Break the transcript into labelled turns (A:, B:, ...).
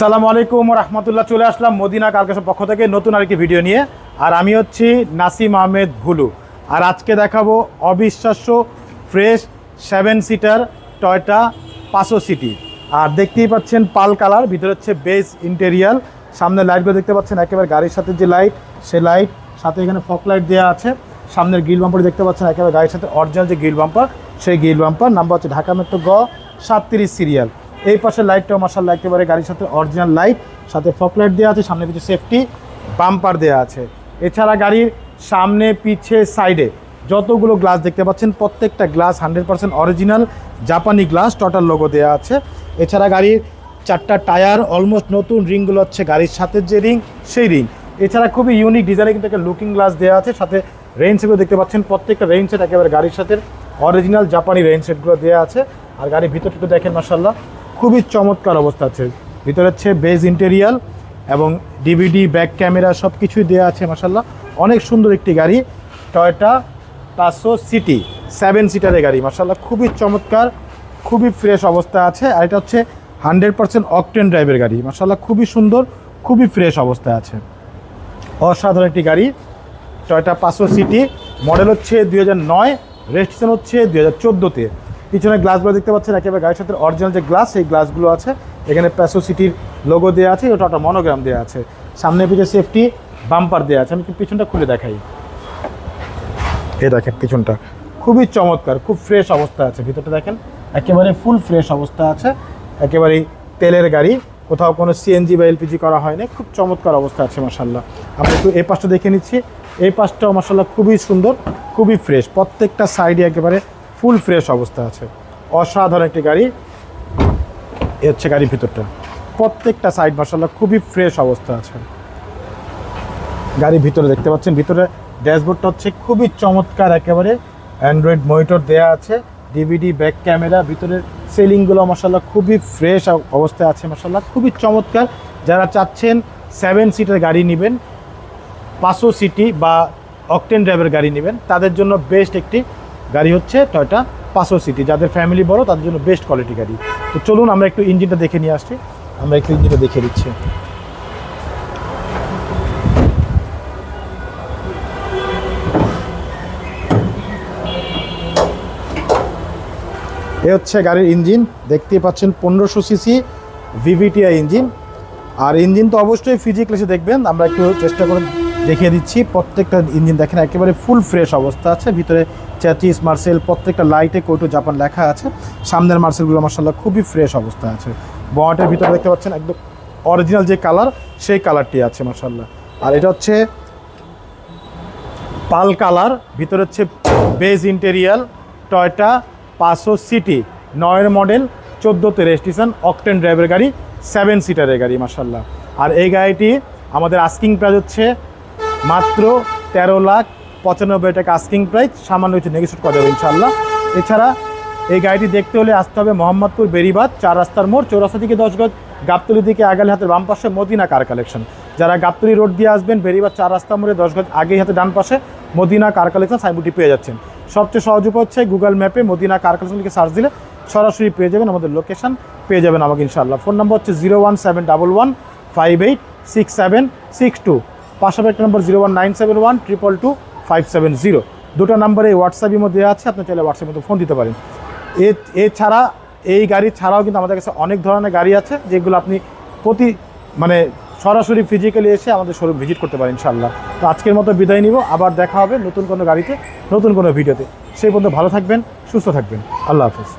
A: সালামু আলাইকুম রহমতুল্লাহ। চলে আসলাম মদিনা কালকাশের পক্ষ থেকে নতুন আরেকটি ভিডিও নিয়ে। আর আমি হচ্ছি নাসিম আহমেদ ভুলু। আর আজকে দেখাবো অবিশ্বাস্য ফ্রেশ সেভেন সিটার টয়টা পাঁচশো সিটি। আর দেখতেই পাচ্ছেন পাল কালার, ভিতরে হচ্ছে বেস ইন্টেরিয়াল সামনে লাইটগুলো দেখতে পাচ্ছেন, একেবারে গাড়ির সাথে যে লাইট সে লাইট সাথে এখানে ফক লাইট দেওয়া আছে। সামনের গিল বাম্পার দেখতে পাচ্ছেন, একেবারে গাড়ির সাথে অরিজিনাল যে গিল বাম্পার সেই গিল বাম্পার নাম্বার হচ্ছে ঢাকা মেট্রো গ সাতত্রিশ সিরিয়াল এই পাশে লাইটটাও মার্শাল্লাহ একেবারে গাড়ির সাথে অরিজিনাল লাইট সাথে ফক লাইট দেওয়া আছে, সামনে কিছু সেফটি বাম্পার দেওয়া আছে। এছাড়া গাড়ির সামনে, পিছে সাইডে যতগুলো গ্লাস দেখতে পাচ্ছেন, প্রত্যেকটা গ্লাস হান্ড্রেড পার্সেন্ট অরিজিনাল জাপানি গ্লাস টোটাল লোগো দেওয়া আছে। এছাড়া গাড়ির চারটা টায়ার অলমোস্ট নতুন রিংগুলো হচ্ছে গাড়ির সাথে যে রিং সেই রিং এছাড়া খুবই ইউনিক ডিজাইনে কিন্তু একটা লুকিং গ্লাস দেওয়া আছে, সাথে রেইন দেখতে পাচ্ছেন, প্রত্যেকটা রেইন সেট একেবারে গাড়ির সাথে অরিজিনাল জাপানি রেইন সেটগুলো দেওয়া আছে। আর গাড়ির ভিতরটা দেখেন মাসাল্লাহ খুবই চমৎকার অবস্থা আছে। ভিতরে হচ্ছে বেজ ইন্টেরিয়াল এবং ডিভিডি, ব্যাক ক্যামেরা সব কিছুই দেওয়া আছে মাসাল্লাহ অনেক সুন্দর একটি গাড়ি, টয়টা পাঁচশো সিটি সেভেন সিটারের গাড়ি মাসাল্লাহ খুবই চমৎকার, খুবই ফ্রেশ অবস্থা আছে। আর এটা হচ্ছে হান্ড্রেড পার্সেন্ট অকটেন ড্রাইভের গাড়ি মাসাল্লাহ খুবই সুন্দর, খুবই ফ্রেশ অবস্থায় আছে। অসাধারণ একটি গাড়ি টয়টা পাঁচশো সিটি মডেল হচ্ছে দুই হাজার নয় রেজিস্ট্রেশন হচ্ছে দুই হাজার চোদ্দোতে। পিছনে গ্লাসগুলো দেখতে পাচ্ছেন, একেবারে গাড়ির সাথে অরিজিনাল যে গ্লাস সেই গ্লাসগুলো আছে। এখানে প্যাসো সিটির লোগো দেওয়া আছে ওটা একটা মনোগ্রাম দেওয়া আছে। সামনে পিছিয়ে সেফটি বাম্পার দেওয়া আছে। আমি পিছনটা খুলে দেখাই। এ দেখেন পিছনটা। খুবই চমৎকার, খুব ফ্রেশ অবস্থা আছে। ভিতরটা দেখেন, একেবারে ফুল ফ্রেশ অবস্থা আছে। একেবারে তেলের গাড়ি, কোথাও কোনো সিএনজি বা এলপিজি করা হয়নি খুব চমৎকার অবস্থা আছে মাসাল্লাহ আমরা একটু এই পাশটা দেখে নিচ্ছি। এই পাশটাও মাসাল্লাহ খুবই সুন্দর, খুবই ফ্রেশ প্রত্যেকটা সাইডে একেবারে ফুল ফ্রেশ অবস্থা আছে। অসাধারণ একটি গাড়ি। এ হচ্ছে গাড়ির ভিতরটা। প্রত্যেকটা সাইড মাসাল্লাহ খুবই ফ্রেশ অবস্থা আছে। গাড়ির ভিতরে দেখতে পাচ্ছেন, ভিতরে ড্যাশবোর্ডটা হচ্ছে খুবই চমৎকার একেবারে। অ্যান্ড্রয়েড মনিটর দেয়া আছে ডিভিডি ব্যাক ক্যামেরা ভিতরের সেলিংগুলো মশাল্লা খুবই ফ্রেশ অবস্থায় আছে মশাল্লা খুবই চমৎকার। যারা চাচ্ছেন সেভেন সিটের গাড়ি নেবেন, পাঁচশো সিটি বা অকটেন ড্রাইভের গাড়ি নেবেন, তাদের জন্য বেস্ট একটি গাড়ি হচ্ছে টয়টা পাঁচশো সিটি যাদের ফ্যামিলি বড়, তাদের জন্য বেস্ট কোয়ালিটি গাড়ি। তো চলুন আমরা একটু ইঞ্জিনটা দেখে নিয়ে আসছি। আমরা একটু ইঞ্জিনটা দেখে দিচ্ছি এ হচ্ছে গাড়ির ইঞ্জিন, দেখতেই পাচ্ছেন পনেরোশো সিসি ভিভিটিআই ইঞ্জিন। আর ইঞ্জিন তো অবশ্যই ফিজিক্যালি দেখবেন, আমরা একটু চেষ্টা করে দেখিয়ে দিচ্ছি, প্রত্যেকটা ইঞ্জিন দেখেন, একেবারে ফুল ফ্রেশ অবস্থা আছে। ভিতরে চ্যাচিস মার্সেল প্রত্যেকটা লাইটে কোটো জাপান লেখা আছে। সামনের মার্সেলগুলো মার্শাল্লাহ খুবই ফ্রেশ অবস্থা আছে। বটের ভিতরে দেখতে পাচ্ছেন একদম অরিজিনাল যে কালার সেই কালারটি আছে মার্শাল্লাহ আর এটা হচ্ছে পাল কালার, ভিতরে হচ্ছে বেজ ইন্টেরিয়াল টয়টা পাঁচশো সিটি নয়ের মডেল চোদ্দোতে রেজিস্ট্রেশন অকটেন ড্রাইভের গাড়ি সেভেন সিটারের গাড়ি মার্শাল্লাহ আর এই গাড়িটি আমাদের আস্কিং প্রাইস হচ্ছে মাত্র তেরো লাখ পঁচানব্বই টাকা আস্কিং প্রাইস সামান্য কিছু নেগেশন করা যাবে ইনশাল্লাহ এছাড়া এই গাড়িটি দেখতে হলে আসতে হবে মোহাম্মদপুর বেরিবাদ চার রাস্তার মোড়, চৌরাস্তা থেকে দশ গজ, গাবতলি দিকে আগালে হাতের বাম পাশে মদিনা কার কালেকশন যারা গাবতলি রোড দিয়ে আসবেন বেরিবাদ চার রাস্তা মোড়ে দশ গজ আগেই হাতে ডান পাশে মদিনা কার কালেকশন সাইনবোর্ডটি পেয়ে যাচ্ছেন। সবচেয়ে সহজ উপায় হচ্ছে গুগল ম্যাপে মদিনা কার কালেকশন লিখে সার্চ দিলে সরাসরি পেয়ে যাবেন, আমাদের লোকেশন পেয়ে যাবেন আমাকে ইনশাল্লাহ ফোন নম্বর হচ্ছে zero one seven double one five eight six seven six two পাশাপাশি একটা number zero one nine seven one triple two five seven zero দুটো নাম্বারে হোয়াটসঅ্যাপের মধ্যে দেওয়া আছে, আপনি চাইলে হোয়াটসঅ্যাপের মধ্যে ফোন দিতে পারেন। এ, এছাড়া এই গাড়ি ছাড়াও কিন্তু আমাদের কাছে অনেক ধরনের গাড়ি আছে, যেগুলো আপনি প্রতি মানে সরাসরি ফিজিক্যালি এসে আমাদের শোরুম ভিজিট করতে পারেন ইনশাল্লাহ তো আজকের মতো বিদায় নিব, আবার দেখা হবে নতুন কোনো গাড়িতে, নতুন কোনো ভিডিওতে। সেই পর্যন্ত ভালো থাকবেন, সুস্থ থাকবেন। আল্লাহ হাফিজ।